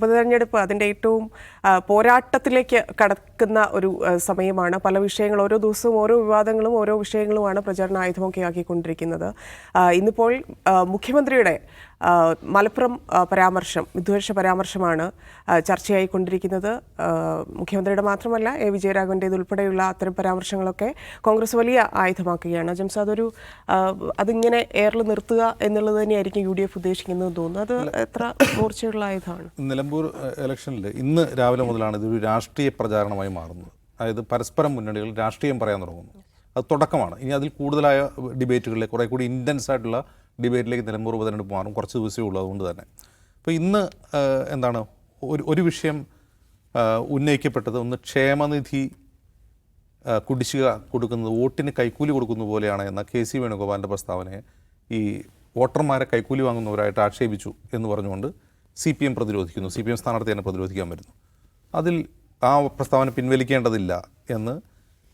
ഉപതെരഞ്ഞെടുപ്പ് അതിന്റെ ഏറ്റവും പോരാട്ടത്തിലേക്ക് പോരാട്ടത്തിലേക്ക് കടക്കുന്ന ഒരു സമയമാണ്. പല വിഷയങ്ങൾ ഓരോ ദിവസവും ഓരോ വിവാദങ്ങളും ഓരോ വിഷയങ്ങളുമാണ് പ്രചാരണ ആയുധമൊക്കെ ആക്കിക്കൊണ്ടിരിക്കുന്നത് ഇന്നിപ്പോൾ മുഖ്യമന്ത്രിയുടെ മലപ്പുറം പരാമർശം വിദ്വേഷ പരാമർശമാണ് ചർച്ചയായി ചർച്ചയായിക്കൊണ്ടിരിക്കുന്നത്. മുഖ്യമന്ത്രിയുടെ മാത്രമല്ല എ. വിജയരാഘവന്റേത് ഉൾപ്പെടെയുള്ള അത്തരം പരാമർശങ്ങളൊക്കെ കോൺഗ്രസ് വലിയ ആയുധമാക്കുകയാണ്. ജംസ് അതൊരു അതിങ്ങനെ എയറിൽ നിർത്തുക എന്നുള്ളത് തന്നെയായിരിക്കും യു ഡി എഫ് ഉദ്ദേശിക്കുന്നത് തോന്നുന്നു. അത് എത്ര മൂർച്ചയുള്ള ആയുധമാണ്? നിലമ്പൂർ ഇലക്ഷനിൽ ഇന്ന് രാവിലെ മുതലാണ് ഇതൊരു രാഷ്ട്രീയ പ്രചാരണമായി മാറുന്നത്. അതായത് പരസ്പരം മുന്നണികൾ രാഷ്ട്രീയം പറയാൻ തുടങ്ങുന്നു. അത് തുടക്കമാണ്. ഇനി അതിൽ കൂടുതലായ ഡിബേറ്റുകളിലേക്ക് കുറേ കൂടി ഇന്റൻസ് ആയിട്ടുള്ള ഡിബേറ്റിലേക്ക് നിലമ്പൂർ ഉപതെരഞ്ഞെടുപ്പ് മാറും കുറച്ച് ദിവസമേ ഉള്ളൂ അതുകൊണ്ട് തന്നെ. അപ്പോൾ ഇന്ന് എന്താണ് ഒരു ഒരു വിഷയം ഉന്നയിക്കപ്പെട്ടത് ഒന്ന് ക്ഷേമനിധി കുടിശ്ശിക കൊടുക്കുന്നത് വോട്ടിന് കൈക്കൂലി കൊടുക്കുന്ന പോലെയാണ് എന്ന കെ സി വേണുഗോപാലിന്റെ പ്രസ്താവനയെ ഈ വോട്ടർമാരെ കൈക്കൂലി വാങ്ങുന്നവരായിട്ട് ആക്ഷേപിച്ചു എന്ന് പറഞ്ഞുകൊണ്ട് സി പി എം പ്രതിരോധിക്കുന്നു. സി പി എം സ്ഥാനാർത്ഥി തന്നെ പ്രതിരോധിക്കാൻ വരുന്നു. അതിൽ ആ പ്രസ്താവന പിൻവലിക്കേണ്ടതില്ല എന്ന്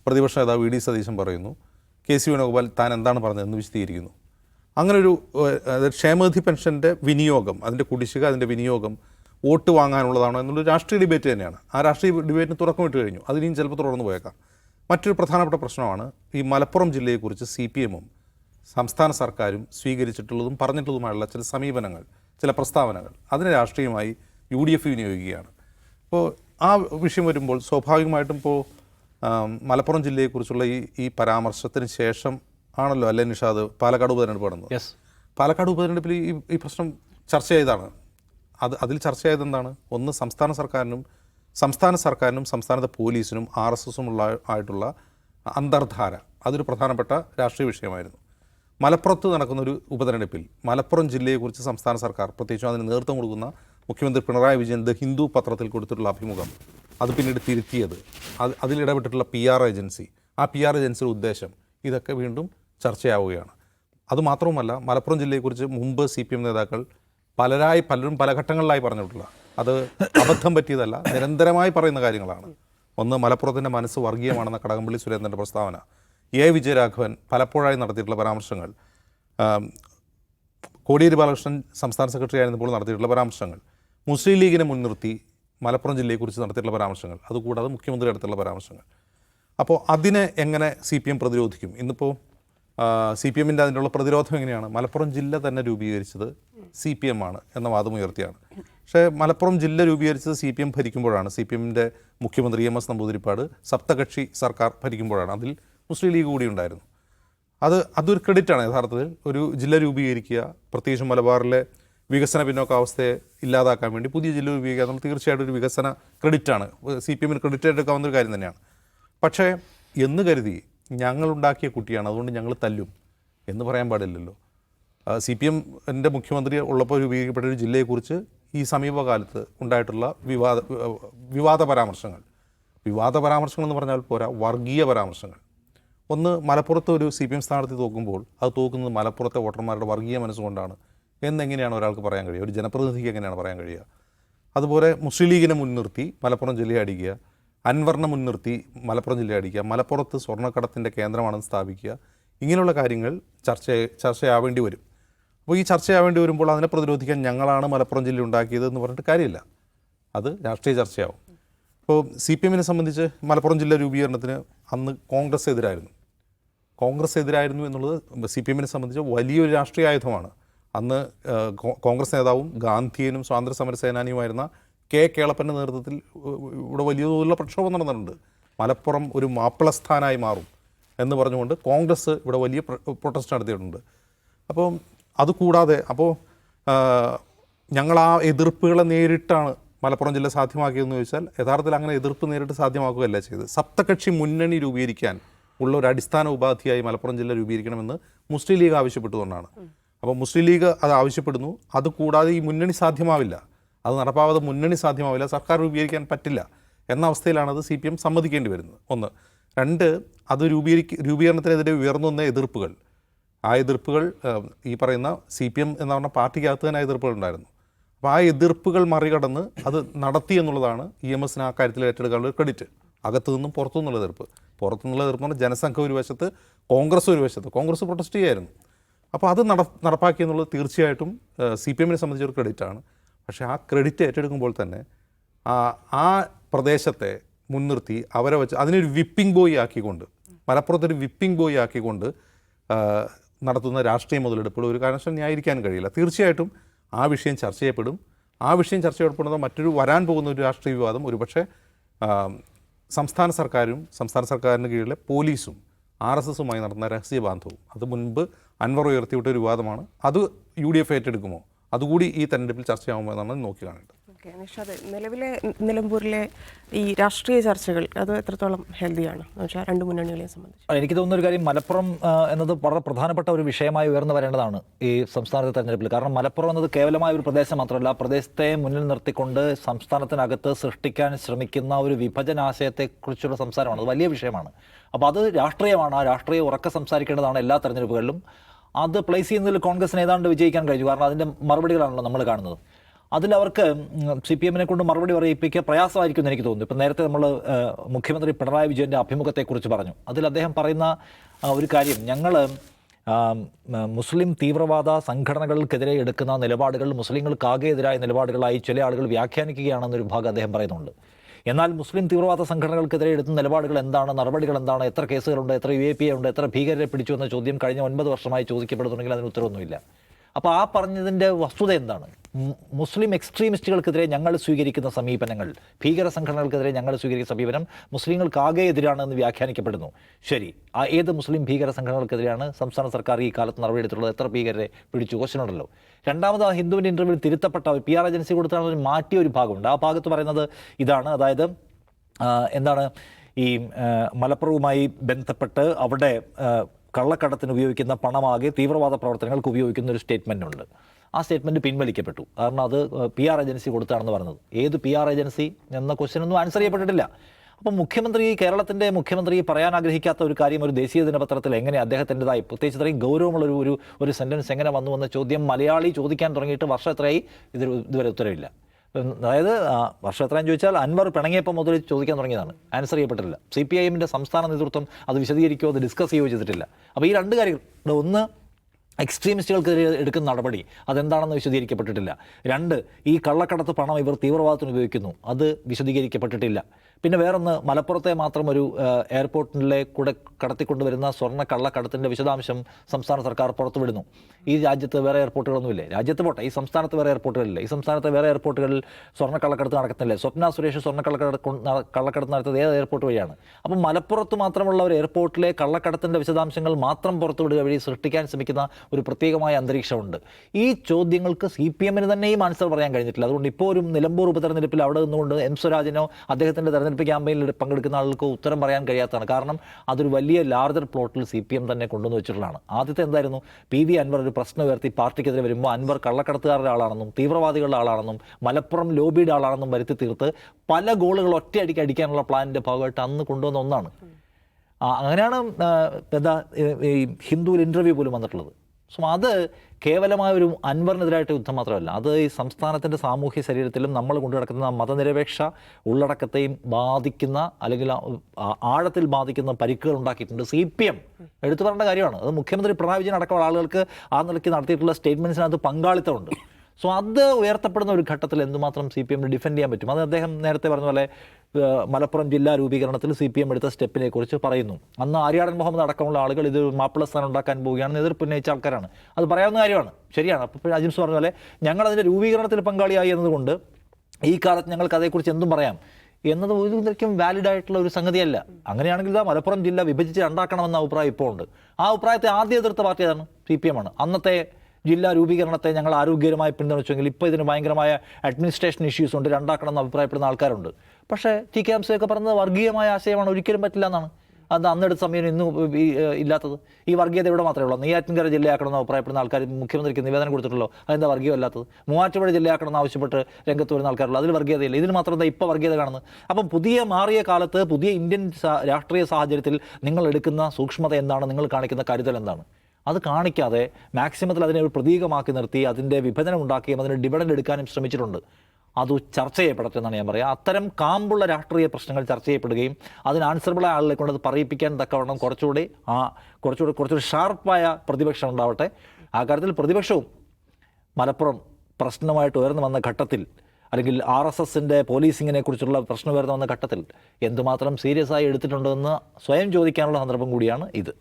പ്രതിപക്ഷ നേതാവ് വി ഡി സതീശൻ പറയുന്നു. കെ സി വേണുഗോപാൽ താൻ എന്താണ് പറഞ്ഞതെന്ന് വിശദീകരിക്കുന്നു. അങ്ങനെ ഒരു ക്ഷേമനിധി പെൻഷന്റെ വിനിയോഗം അതിന്റെ കുടിശ്ശിക അതിന്റെ വിനിയോഗം വോട്ട് വാങ്ങാനുള്ളതാണോ എന്നുള്ളൊരു രാഷ്ട്രീയ ഡിബേറ്റ് തന്നെയാണ്. ആ രാഷ്ട്രീയ ഡിബേറ്റിന് തുറക്കമിട്ട് കഴിഞ്ഞു. അതിനും ചിലപ്പോൾ തുടർന്ന് പോയേക്കാം. മറ്റൊരു പ്രധാനപ്പെട്ട പ്രശ്നമാണ് ഈ മലപ്പുറം ജില്ലയെക്കുറിച്ച് സി പി എമ്മും സംസ്ഥാന സർക്കാരും സ്വീകരിച്ചിട്ടുള്ളതും പറഞ്ഞിട്ടുള്ളതുമായുള്ള ചില സമീപനങ്ങൾ ചില പ്രസ്താവനകൾ അതിനെ രാഷ്ട്രീയമായി യു ഡി എഫ് വിനിയോഗിക്കുകയാണ്. അപ്പോൾ ആ വിഷയം വരുമ്പോൾ സ്വാഭാവികമായിട്ടും ഇപ്പോൾ മലപ്പുറം ജില്ലയെക്കുറിച്ചുള്ള ഈ ഈ പരാമർശത്തിന് ശേഷം ആണല്ലോ അല്ലേ നിഷാദ്? പാലക്കാട് ഉപതെരഞ്ഞെടുപ്പ് നടന്നത്. യെസ് പാലക്കാട് ഉപതെരഞ്ഞെടുപ്പിൽ ഈ ഈ പ്രശ്നം ചർച്ച ചെയ്താണ് അത് അതിൽ ചർച്ച ചെയ്ത് എന്താണ്? ഒന്ന് സംസ്ഥാന സർക്കാരിനും സംസ്ഥാന സർക്കാരിനും സംസ്ഥാനത്തെ പോലീസിനും ആർ എസ് എസും ഉള്ള ആയിട്ടുള്ള അന്തർധാര. അതൊരു പ്രധാനപ്പെട്ട രാഷ്ട്രീയ വിഷയമായിരുന്നു. മലപ്പുറത്ത് നടക്കുന്ന ഒരു ഉപതെരഞ്ഞെടുപ്പിൽ മലപ്പുറം ജില്ലയെക്കുറിച്ച് സംസ്ഥാന സർക്കാർ പ്രത്യേകിച്ചും അതിന് നേതൃത്വം കൊടുക്കുന്ന മുഖ്യമന്ത്രി പിണറായി വിജയൻ ദ ഹിന്ദു പത്രത്തിൽ കൊടുത്തിട്ടുള്ള അഭിമുഖം. അത് പിന്നീട് തിരുത്തിയത്. അത് അതിലിടപെട്ടിട്ടുള്ള പി ആർ ഏജൻസി. ആ പി ആർ ഏജൻസിയുടെ ഉദ്ദേശം ഇതൊക്കെ വീണ്ടും ചർച്ചയാവുകയാണ്. അതുമാത്രവുമല്ല മലപ്പുറം ജില്ലയെക്കുറിച്ച് മുമ്പ് സി പി എം നേതാക്കൾ പലരായി പലരും പല ഘട്ടങ്ങളിലായി പറഞ്ഞിട്ടുള്ള അത് അബദ്ധം പറ്റിയതല്ല നിരന്തരമായി പറയുന്ന കാര്യങ്ങളാണ്. ഒന്ന് മലപ്പുറത്തിന്റെ മനസ്സ് വർഗീയമാണെന്ന കടകംപള്ളി സുരേന്ദ്രന്റെ പ്രസ്താവന. എ. വിജയരാഘവൻ പലപ്പോഴായി നടത്തിയിട്ടുള്ള പരാമർശങ്ങൾ കോടിയേരി ബാലകൃഷ്ണൻ സംസ്ഥാന സെക്രട്ടറി ആയിരുന്നപ്പോൾ നടത്തിയിട്ടുള്ള പരാമർശങ്ങൾ. മുസ്ലിം ലീഗിനെ മുൻനിർത്തി മലപ്പുറം ജില്ലയെക്കുറിച്ച് നടത്തിയിട്ടുള്ള പരാമർശങ്ങൾ അതുകൂടാതെ മുഖ്യമന്ത്രി അടുത്തുള്ള പരാമർശങ്ങൾ. അപ്പോൾ അതിനെ എങ്ങനെ സി പി എം പ്രതിരോധിക്കും? ഇന്നിപ്പോൾ സി പി എമ്മിന്റെ അതിനുള്ള പ്രതിരോധം എങ്ങനെയാണ്? മലപ്പുറം ജില്ല തന്നെ രൂപീകരിച്ചത് സി പി എം ആണ് എന്ന വാദം ഉയർത്തിയാണ്. പക്ഷേ മലപ്പുറം ജില്ല രൂപീകരിച്ചത് സി പി എം ഭരിക്കുമ്പോഴാണ്. സി പി എമ്മിന്റെ മുഖ്യമന്ത്രി എം എസ് നമ്പൂതിരിപ്പാട് സപ്തകക്ഷി സർക്കാർ ഭരിക്കുമ്പോഴാണ്. അതിൽ മുസ്ലിം ലീഗ് കൂടി ഉണ്ടായിരുന്നു. അത് അതൊരു ക്രെഡിറ്റാണ് യഥാർത്ഥത്തിൽ ഒരു ജില്ല രൂപീകരിക്കുക പ്രത്യേകിച്ചും മലബാറിലെ വികസന പിന്നോക്കാവസ്ഥയെ ഇല്ലാതാക്കാൻ വേണ്ടി പുതിയ ജില്ല രൂപീകരിക്കുക നമ്മൾ തീർച്ചയായിട്ടും ഒരു വികസന ക്രെഡിറ്റാണ് സി പി എമ്മിന് ക്രെഡിറ്റ് എടുക്കാവുന്ന ഒരു കാര്യം തന്നെയാണ്. പക്ഷേ എന്ന് കരുതി ഞങ്ങളുണ്ടാക്കിയ കുട്ടിയാണ് അതുകൊണ്ട് ഞങ്ങൾ തല്ലും എന്ന് പറയാൻ പാടില്ലല്ലോ. സി പി എമ്മിന്റെ മുഖ്യമന്ത്രി ഉള്ളപ്പോൾ രൂപീകരിക്കപ്പെട്ട ഒരു ജില്ലയെക്കുറിച്ച് ഈ സമീപകാലത്ത് ഉണ്ടായിട്ടുള്ള വിവാദ വിവാദ പരാമർശങ്ങൾ. വിവാദ പരാമർശങ്ങൾ എന്ന് പറഞ്ഞാൽ പോരാ വർഗീയ പരാമർശങ്ങൾ. ഒന്ന് മലപ്പുറത്ത് ഒരു സി പി എം സ്ഥാനാർത്ഥി തോക്കുമ്പോൾ അത് തോക്കുന്നത് മലപ്പുറത്തെ വോട്ടർമാരുടെ വർഗീയ മനസ്സുകൊണ്ടാണ്. എന്നെങ്ങനെയാണ് ഒരാൾക്ക് പറയാൻ കഴിയുക? ഒരു ജനപ്രതിനിധിക്ക് എങ്ങനെയാണ് പറയാൻ കഴിയുക? അതുപോലെ മുസ്ലിം ലീഗിനെ മുൻനിർത്തി മലപ്പുറം ജില്ലയെ അടിക്കുക. അൻവറിനെ മുൻനിർത്തി മലപ്പുറം ജില്ലയെ അടിക്കുക. മലപ്പുറത്ത് സ്വർണക്കടത്തിന്റെ കേന്ദ്രമാണെന്ന് സ്ഥാപിക്കുക. ഇങ്ങനെയുള്ള കാര്യങ്ങൾ ചർച്ച ചർച്ചയാവേണ്ടി വരും. അപ്പോൾ ഈ ചർച്ചയാവേണ്ടി വരുമ്പോൾ അതിനെ പ്രതിരോധിക്കാൻ ഞങ്ങളാണ് മലപ്പുറം ജില്ല ഉണ്ടാക്കിയത് എന്ന് പറഞ്ഞിട്ട് കാര്യമില്ല. അത് രാഷ്ട്രീയ ചർച്ചയാവും. ഇപ്പോൾ സി പി എമ്മിനെ സംബന്ധിച്ച് മലപ്പുറം ജില്ല രൂപീകരണത്തിന് അന്ന് കോൺഗ്രസ് എതിരായിരുന്നു. കോൺഗ്രസ് എതിരായിരുന്നു എന്നുള്ളത് സി പി എമ്മിനെ സംബന്ധിച്ച് വലിയൊരു രാഷ്ട്രീയ ആയുധമാണ്. അന്ന് കോൺഗ്രസ് നേതാവും ഗാന്ധിയനും സ്വാതന്ത്ര്യ സമര സേനാനിയുമായിരുന്ന കെ കേളപ്പന്റെ നേതൃത്വത്തിൽ ഇവിടെ വലിയ തോതിലുള്ള പ്രക്ഷോഭം നടന്നിട്ടുണ്ട്. മലപ്പുറം ഒരു മാപ്പിളസ്ഥാനായി മാറും എന്ന് പറഞ്ഞുകൊണ്ട് കോൺഗ്രസ് ഇവിടെ വലിയ പ്രൊട്ടസ്റ്റ് നടത്തിയിട്ടുണ്ട്. അപ്പോൾ അതുകൂടാതെ അപ്പോൾ ഞങ്ങൾ ആ എതിർപ്പുകളെ നേരിട്ടാണ് മലപ്പുറം ജില്ല സാധ്യമാക്കിയതെന്ന് ചോദിച്ചാൽ യഥാർത്ഥത്തിൽ അങ്ങനെ എതിർപ്പ് നേരിട്ട് സാധ്യമാക്കുകയല്ല ചെയ്തത്. സപ്തകക്ഷി മുന്നണി രൂപീകരിക്കാൻ ഉള്ള ഒരു അടിസ്ഥാന ഉപാധിയായി മലപ്പുറം ജില്ല രൂപീകരിക്കണമെന്ന് മുസ്ലിം ലീഗ് ആവശ്യപ്പെട്ടുകൊണ്ടാണ് അപ്പോൾ മുസ്ലിം ലീഗ് അത് ആവശ്യപ്പെടുന്നു. അത് കൂടാതെ ഈ മുന്നണി സാധ്യമാവില്ല. അത് നടപ്പാവാതെ മുന്നണി സാധ്യമാവില്ല. സർക്കാർ രൂപീകരിക്കാൻ പറ്റില്ല എന്ന അവസ്ഥയിലാണ് അത് സി പി എം സമ്മതിക്കേണ്ടി വരുന്നത്. ഒന്ന്. രണ്ട് അത് രൂപീകരിക്ക രൂപീകരണത്തിനെതിരെ ഉയർന്നു വന്ന എതിർപ്പുകൾ. ആ എതിർപ്പുകൾ ഈ പറയുന്ന സി പി എം എന്ന് പറഞ്ഞ പാർട്ടിക്കകത്ത് തന്നെ എതിർപ്പുകൾ ഉണ്ടായിരുന്നു. അപ്പോൾ ആ എതിർപ്പുകൾ മറികടന്ന് അത് നടത്തി എന്നുള്ളതാണ് ഇ എം എസിന് ആ കാര്യത്തിൽ ഏറ്റെടുക്കാനുള്ള ക്രെഡിറ്റ്. അകത്തു നിന്നും പുറത്തു നിന്നുള്ള എതിർപ്പ്. പുറത്തുനിന്നുള്ള എതിർപ്പ് ജനസംഘം ഒരു വശത്ത് കോൺഗ്രസ് ഒരു വശത്ത്. കോൺഗ്രസ് പ്രൊട്ടസ്റ്റ് ചെയ്യായിരുന്നു. അപ്പോൾ അത് നട നടപ്പാക്കി എന്നുള്ളത് തീർച്ചയായിട്ടും സി പി എമ്മിനെ സംബന്ധിച്ചൊരു ക്രെഡിറ്റാണ്. പക്ഷേ ആ ക്രെഡിറ്റ് ഏറ്റെടുക്കുമ്പോൾ തന്നെ ആ പ്രദേശത്തെ മുൻനിർത്തി അവരെ വെച്ച് അതിനൊരു വിപ്പിംഗ് ബോയ് ആക്കിക്കൊണ്ട് മലപ്പുറത്തൊരു വിപ്പിംഗ് ബോയ് ആക്കിക്കൊണ്ട് നടത്തുന്ന രാഷ്ട്രീയ മുതലെടുപ്പുകൾ ഒരു കാരണവശാലും ന്യായീകരിക്കാൻ കഴിയില്ല. തീർച്ചയായിട്ടും ആ വിഷയം ചർച്ച ചെയ്യപ്പെടും. ആ വിഷയം ചർച്ച ചെയ്യപ്പെടുന്ന മറ്റൊരു വരാൻ പോകുന്ന ഒരു രാഷ്ട്രീയ വിവാദം. ഒരുപക്ഷെ സംസ്ഥാന സർക്കാരും സംസ്ഥാന സർക്കാരിന് കീഴിലെ പോലീസും ആർ എസ് എസുമായി നടന്ന രഹസ്യ ബാന്ധവും അത് മുൻപ് അൻവർ ഉയർത്തിവിട്ട ഒരു വിവാദമാണ്. അത് യു ഡി എഫ് ഏറ്റെടുക്കുമോ? അതുകൂടി ഈ തെരഞ്ഞെടുപ്പിൽ ചർച്ചയാകുമോ എന്നാണ് നോക്കി കാണേണ്ടത്. ഓക്കെ നിഷാദ് നിലവിലെ നിലമ്പൂരിലെ ഈ രാഷ്ട്രീയ ചർച്ചകൾ അത് എത്രത്തോളം ഹെൽത്തിയാണ്? രണ്ട് മുന്നണികളെ സംബന്ധിച്ച്. എനിക്ക് തോന്നുന്ന ഒരു കാര്യം മലപ്പുറം എന്നത് വളരെ പ്രധാനപ്പെട്ട ഒരു വിഷയമായി ഉയർന്നു വരേണ്ടതാണ് ഈ സംസ്ഥാനത്തെ തെരഞ്ഞെടുപ്പിൽ. കാരണം മലപ്പുറം എന്നത് കേവലമായ ഒരു പ്രദേശം മാത്രമല്ല പ്രദേശത്തെ മുന്നിൽ നിർത്തിക്കൊണ്ട് സംസ്ഥാനത്തിനകത്ത് സൃഷ്ടിക്കാൻ ശ്രമിക്കുന്ന ഒരു വിഭജനാശയത്തെക്കുറിച്ചുള്ള സംസാരമാണ്. അത് വലിയ വിഷയമാണ്. അപ്പോൾ അത് രാഷ്ട്രീയമാണ്. ആ രാഷ്ട്രീയം ഉറക്കെ സംസാരിക്കേണ്ടതാണ് എല്ലാ തെരഞ്ഞെടുപ്പുകളിലും. അത് പ്ലേസ് ചെയ്യുന്നതിൽ കോൺഗ്രസിന് ഏതാണ്ട് വിജയിക്കാൻ കഴിഞ്ഞു. കാരണം അതിന്റെ മറുപടികളാണല്ലോ നമ്മൾ കാണുന്നത്. അതിൽ അവർക്ക് സി പി എമ്മിനെ കൊണ്ട് മറുപടി പറയിപ്പിക്കുക പ്രയാസമായിരിക്കും എന്ന് എനിക്ക് തോന്നുന്നു. ഇപ്പം നേരത്തെ നമ്മൾ മുഖ്യമന്ത്രി പിണറായി വിജയന്റെ അഭിമുഖത്തെക്കുറിച്ച് പറഞ്ഞു. അതിൽ അദ്ദേഹം പറയുന്ന ഒരു കാര്യം ഞങ്ങൾ മുസ്ലിം തീവ്രവാദ സംഘടനകൾക്കെതിരെ എടുക്കുന്ന നിലപാടുകൾ മുസ്ലിങ്ങൾക്കാകെ എതിരായ നിലപാടുകളായി ചില ആളുകൾ വ്യാഖ്യാനിക്കുകയാണെന്നൊരു ഭാഗം അദ്ദേഹം പറയുന്നുണ്ട്. എന്നാൽ മുസ്ലിം തീവ്രവാദ സംഘടനകൾക്കെതിരെ എടുക്കുന്ന നിലപാടുകൾ എന്താണ് നടപടികൾ എന്താണ് എത്ര കേസുകളുണ്ട് എത്ര യു എ പി ഉണ്ട് എത്ര ഭീകരരെ പിടിച്ചു എന്ന ചോദ്യം കഴിഞ്ഞ ഒൻപത് വർഷമായി ചോദിക്കപ്പെടുന്നുണ്ടെങ്കിൽ അതിന് ഉത്തരവൊന്നുമില്ല. അപ്പോൾ ആ പറഞ്ഞതിന്റെ വസ്തുത എന്താണ്? മുസ്ലിം എക്സ്ട്രീമിസ്റ്റുകൾക്കെതിരെ ഞങ്ങൾ സ്വീകരിക്കുന്ന സമീപനങ്ങൾ ഭീകര സംഘടനകൾക്കെതിരെ ഞങ്ങൾ സ്വീകരിക്കുന്ന സമീപനം മുസ്ലിങ്ങൾക്കാകെ എതിരാണെന്ന് വ്യാഖ്യാനിക്കപ്പെടുന്നു. ശരി ആ ഏത് മുസ്ലിം ഭീകര സംഘടനകൾക്കെതിരെയാണ് സംസ്ഥാന സർക്കാർ ഈ കാലത്ത് നടപടിയെടുത്തിട്ടുള്ളത്? എത്ര ഭീകരരെ പിടിച്ചു? ക്വസ്റ്റൻ ഉണ്ടല്ലോ. രണ്ടാമത് ആ ഹിന്ദുവിന്റെ ഇന്റർവ്യൂ തിരുത്തപ്പെട്ട പി ആർ ഏജൻസി കൊടുത്താണ് ഒരു മാറ്റിയ ഒരു ഭാഗമുണ്ട്. ആ ഭാഗത്ത് പറയുന്നത് ഇതാണ് അതായത് എന്താണ് ഈ മലപ്പുറവുമായി ബന്ധപ്പെട്ട് അവിടെ കള്ളക്കടത്തിന് ഉപയോഗിക്കുന്ന പണമാകെ തീവ്രവാദ പ്രവർത്തനങ്ങൾക്ക് ഉപയോഗിക്കുന്ന ഒരു സ്റ്റേറ്റ്മെന്റ് ഉണ്ട് ആ സ്റ്റേറ്റ്മെന്റ് പിൻവലിക്കപ്പെട്ടു. കാരണം അത് പി ആർ ഏജൻസി കൊടുത്താണെന്ന് പറഞ്ഞത്. ഏത് പി ആർ ഏജൻസി എന്ന ക്വസ്റ്റ്യൻ ഒന്നും ആൻസർ ചെയ്യപ്പെട്ടിട്ടില്ല. അപ്പം മുഖ്യമന്ത്രി കേരളത്തിന്റെ മുഖ്യമന്ത്രി പറയാൻ ആഗ്രഹിക്കാത്ത ഒരു കാര്യം ഒരു ദേശീയ ദിനപത്രത്തിൽ എങ്ങനെ അദ്ദേഹത്തിന്റെതായി പ്രത്യേകിച്ച് ഇത്രയും ഗൗരവമുള്ള ഒരു ഒരു സെന്റൻസ് എങ്ങനെ വന്നു എന്ന ചോദ്യം മലയാളി ചോദിക്കാൻ തുടങ്ങിയിട്ട് വർഷം എത്രയായി? ഇതിൽ ഇതുവരെ ഉത്തരവില്ല. അതായത് വർഷം എന്ന് ചോദിച്ചാൽ അൻവർ പിണങ്ങിയപ്പോൾ മുതൽ ചോദിക്കാൻ തുടങ്ങിയതാണ്. ആൻസർ ചെയ്യപ്പെട്ടിട്ടില്ല. സി പി ഐ എമ്മിന്റെ സംസ്ഥാന നേതൃത്വം അത് വിശദീകരിക്കുകയോ അത് ഡിസ്കസ് ചെയ്യുകയോ ചെയ്തിട്ടില്ല. അപ്പോൾ ഈ രണ്ട് കാര്യങ്ങൾ ഒന്ന് എക്സ്ട്രീമിസ്റ്റുകൾക്കെതിരെ എടുക്കുന്ന നടപടി അതെന്താണെന്ന് വിശദീകരിക്കപ്പെട്ടിട്ടില്ല. രണ്ട് ഈ കള്ളക്കടത്ത് പണം ഇവർ തീവ്രവാദത്തിന് ഉപയോഗിക്കുന്നു. അത് വിശദീകരിക്കപ്പെട്ടിട്ടില്ല. പിന്നെ വേറൊന്ന് മലപ്പുറത്തെ മാത്രം ഒരു എയർപോർട്ടിലെ കൂടെ കടത്തിക്കൊണ്ടുവരുന്ന സ്വർണ കള്ളക്കടത്തിന്റെ വിശദാംശം സംസ്ഥാന സർക്കാർ പുറത്തുവിടുന്നു. ഈ രാജ്യത്ത് വേറെ എയർപോർട്ടുകളൊന്നുമില്ലേ? രാജ്യത്ത് പോട്ടെ ഈ സംസ്ഥാനത്ത് വേറെ എയർപോർട്ടുകളില്ല? ഈ സംസ്ഥാനത്തെ വേറെ എയർപോർട്ടുകളിൽ സ്വർണ കള്ളക്കടത്ത് നടക്കുന്നില്ലേ സ്വപ്ന സുരേഷ് സ്വർണ കള്ളക്കടത്ത് കള്ളക്കടത്ത് നടത്തുന്നത് ഏത് എയർപോർട്ട് വഴിയാണ്? അപ്പം മലപ്പുറത്ത് മാത്രമുള്ള ഒരു എയർപോർട്ടിലെ കള്ളക്കടത്തിന്റെ വിശദാംശങ്ങൾ മാത്രം പുറത്തുവിടുക വഴി സൃഷ്ടിക്കാൻ ശ്രമിക്കുന്ന ഒരു പ്രത്യേകമായ അന്തരീക്ഷമുണ്ട്. ഈ ചോദ്യങ്ങൾക്ക് സി പി എമ്മിന് തന്നെയും ആൻസർ പറയാൻ കഴിഞ്ഞിട്ടില്ല. അതുകൊണ്ട് ഇപ്പോൾ ഒരു നിലമ്പൂർ ഉപതെരഞ്ഞെടുപ്പിൽ അവിടെ നിന്നുകൊണ്ട് എം സ്വരാജിനോ അദ്ദേഹത്തിന്റെ തെരഞ്ഞെടുപ്പ് ക്യാമ്പയിനിൽ പങ്കെടുക്കുന്ന ആളുകൾക്ക് ഉത്തരം പറയാൻ കഴിയാത്തതാണ്. കാരണം അതൊരു വലിയ ലാർജർ പ്ലോട്ടിൽ സി പി എം തന്നെ കൊണ്ടുവന്ന് വെച്ചിട്ടുള്ളതാണ്. ആദ്യത്തെ എന്തായിരുന്നു? പി വി അൻവർ ഒരു പ്രശ്നം ഉയർത്തി പാർട്ടിക്കെതിരെ വരുമ്പോൾ അൻവർ കള്ളക്കടത്തുകാരുടെ ആളാണെന്നും തീവ്രവാദികളുടെ ആളാണെന്നും മലപ്പുറം ലോബിയുടെ ആളാണെന്നും വരുത്തി തീർത്ത് പല ഗോളുകൾ ഒറ്റയടിക്ക് അടിക്കാനുള്ള പ്ലാനിന്റെ ഭാഗമായിട്ട് അന്ന് കൊണ്ടുവന്ന ഒന്നാണ്. അങ്ങനെയാണ് എന്താ ഈ ഹിന്ദുവിൽ ഇന്റർവ്യൂ പോലും വന്നിട്ടുള്ളത്. സോ അത് കേവലമായ ഒരു അൻവറിനെതിരായിട്ട് യുദ്ധം മാത്രമല്ല. അത് ഈ സംസ്ഥാനത്തിന്റെ സാമൂഹ്യ ശരീരത്തിലും നമ്മൾ കൊണ്ടു നടക്കുന്ന മതനിരപേക്ഷ ഉള്ളടക്കത്തെയും ബാധിക്കുന്ന അല്ലെങ്കിൽ ആഴത്തിൽ ബാധിക്കുന്ന പരിക്കുകൾ ഉണ്ടാക്കിയിട്ടുണ്ട്. സി പി എം എടുത്തു പറയേണ്ട കാര്യമാണ്. അത് മുഖ്യമന്ത്രി പിണറായി വിജയൻ അടക്കമുള്ള ആളുകൾക്ക് ആ നിലയ്ക്ക് നടത്തിയിട്ടുള്ള സ്റ്റേറ്റ്മെന്റ്സിനകത്ത് പങ്കാളിത്തമുണ്ട്. സോ അത് ഉയർത്തപ്പെടുന്ന ഒരു ഘട്ടത്തിൽ എന്തുമാത്രം സി പി എമ്മിന് ഡിഫെൻഡ് ചെയ്യാൻ പറ്റും? അത് അദ്ദേഹം നേരത്തെ പറഞ്ഞ പോലെ മലപ്പുറം ജില്ലാ രൂപീകരണത്തിൽ സി പി എം എടുത്ത സ്റ്റെപ്പിനെ കുറിച്ച് പറയുന്നു. അന്ന് ആര്യാടൻ മുഹമ്മദ് അടക്കമുള്ള ആളുകൾ ഇത് മാപ്പിള സ്ഥാനം ഉണ്ടാക്കാൻ പോവുകയാണെന്ന് എതിർപ്പ് ഉന്നയിച്ച ആൾക്കാരാണ്. അത് പറയാവുന്ന കാര്യമാണ്. ശരിയാണ്. അപ്പോൾ അജിംസ് പറഞ്ഞ പോലെ ഞങ്ങൾ അതിന്റെ രൂപീകരണത്തിൽ പങ്കാളിയായി എന്നതുകൊണ്ട് ഈ കാലത്ത് ഞങ്ങൾക്ക് അതേക്കുറിച്ച് എന്തും പറയാം. എന്നത് ഒരു നിലയ്ക്കും വാലിഡ് ആയിട്ടുള്ള ഒരു സംഗതിയല്ല. അങ്ങനെയാണെങ്കിൽ ഇതാ മലപ്പുറം ജില്ല വിഭജിച്ച് രണ്ടാക്കണമെന്ന അഭിപ്രായം ഇപ്പോൾ ഉണ്ട് ആ അഭിപ്രായത്തെ ആദ്യം എതിർത്ത പാർട്ടി ഏതാണ്? സി പി എം ആണ്. അന്നത്തെ ജില്ലാ രൂപീകരണത്തെ ഞങ്ങൾ ആരോഗ്യകരമായി പിന്തുണച്ചെങ്കിൽ ഇപ്പോൾ ഇതിന് ഭയങ്കരമായ അഡ്മിനിസ്ട്രേഷൻ ഇഷ്യൂസ് ഉണ്ട് രണ്ടാക്കണം എന്ന് അഭിപ്രായപ്പെടുന്ന ആൾക്കാരുണ്ട്. പക്ഷേ ടി കെ ഒക്കെ പറഞ്ഞത് വർഗീയമായ ആശയമാണ് ഒരിക്കലും പറ്റില്ല എന്നാണ്. അത് അന്നെടുത്ത സമയം ഇന്നും ഇല്ലാത്തത്? ഈ വർഗീയത ഇവിടെ മാത്രമേ ഉള്ളൂ. നെയ്യാറ്റിൻകര ജില്ലയാക്കണമെന്ന് അഭിപ്രായപ്പെടുന്ന ആൾക്കാർ മുഖ്യമന്ത്രിക്ക് നിവേദനം കൊടുത്തിട്ടുള്ളൂ അതെന്താ വർഗീയമല്ലാത്തത്? മൂവാറ്റുപുഴ ജില്ലയാക്കണമെന്ന് ആവശ്യപ്പെട്ട് രംഗത്ത് വരുന്ന ആൾക്കാരുള്ളൂ അതിൽ വർഗീയതയില്ല. ഇതിന് മാത്രം ഇപ്പോൾ വർഗീയത കാണുന്നത്? അപ്പം പുതിയ മാറിയ കാലത്ത് പുതിയ ഇന്ത്യൻ രാഷ്ട്രീയ സാഹചര്യത്തിൽ നിങ്ങൾ എടുക്കുന്ന സൂക്ഷ്മത എന്താണ്? നിങ്ങൾ കാണിക്കുന്ന കരുതൽ എന്താണ്? അത് കാണിക്കാതെ മാക്സിമത്തിൽ അതിനെ ഒരു പ്രതീകമാക്കി നിർത്തി അതിന്റെ വിഭജനം ഉണ്ടാക്കുകയും അതിന് ഡിവിഡൻഡ് എടുക്കാനും ശ്രമിച്ചിട്ടുണ്ട്. അത് ചർച്ച ചെയ്യപ്പെടട്ടെ എന്നാണ് ഞാൻ പറയുക അത്തരം കാമ്പുള്ള രാഷ്ട്രീയ പ്രശ്നങ്ങൾ ചർച്ച ചെയ്യപ്പെടുകയും അതിന് ആൻസറബിളായ ആളുകളെ കൊണ്ട് അത് പറയിപ്പിക്കാൻ തക്കവണ്ണം കുറച്ചുകൂടി ആ കുറച്ചുകൂടി കുറച്ചുകൂടി ഷാർപ്പായ പ്രതിപക്ഷം ഉണ്ടാവട്ടെ. ആ കാര്യത്തിൽ പ്രതിപക്ഷവും മലപ്പുറം പ്രശ്നമായിട്ട് ഉയർന്നു വന്ന ഘട്ടത്തിൽ അല്ലെങ്കിൽ ആർ എസ് എസിന്റെ പോലീസിങ്ങിനെ കുറിച്ചുള്ള പ്രശ്നം ഉയർന്നു വന്ന ഘട്ടത്തിൽ എന്തുമാത്രം സീരിയസ് ആയി എടുത്തിട്ടുണ്ടെന്ന് സ്വയം ചോദിക്കാനുള്ള സന്ദർഭം കൂടിയാണ് ഇത്.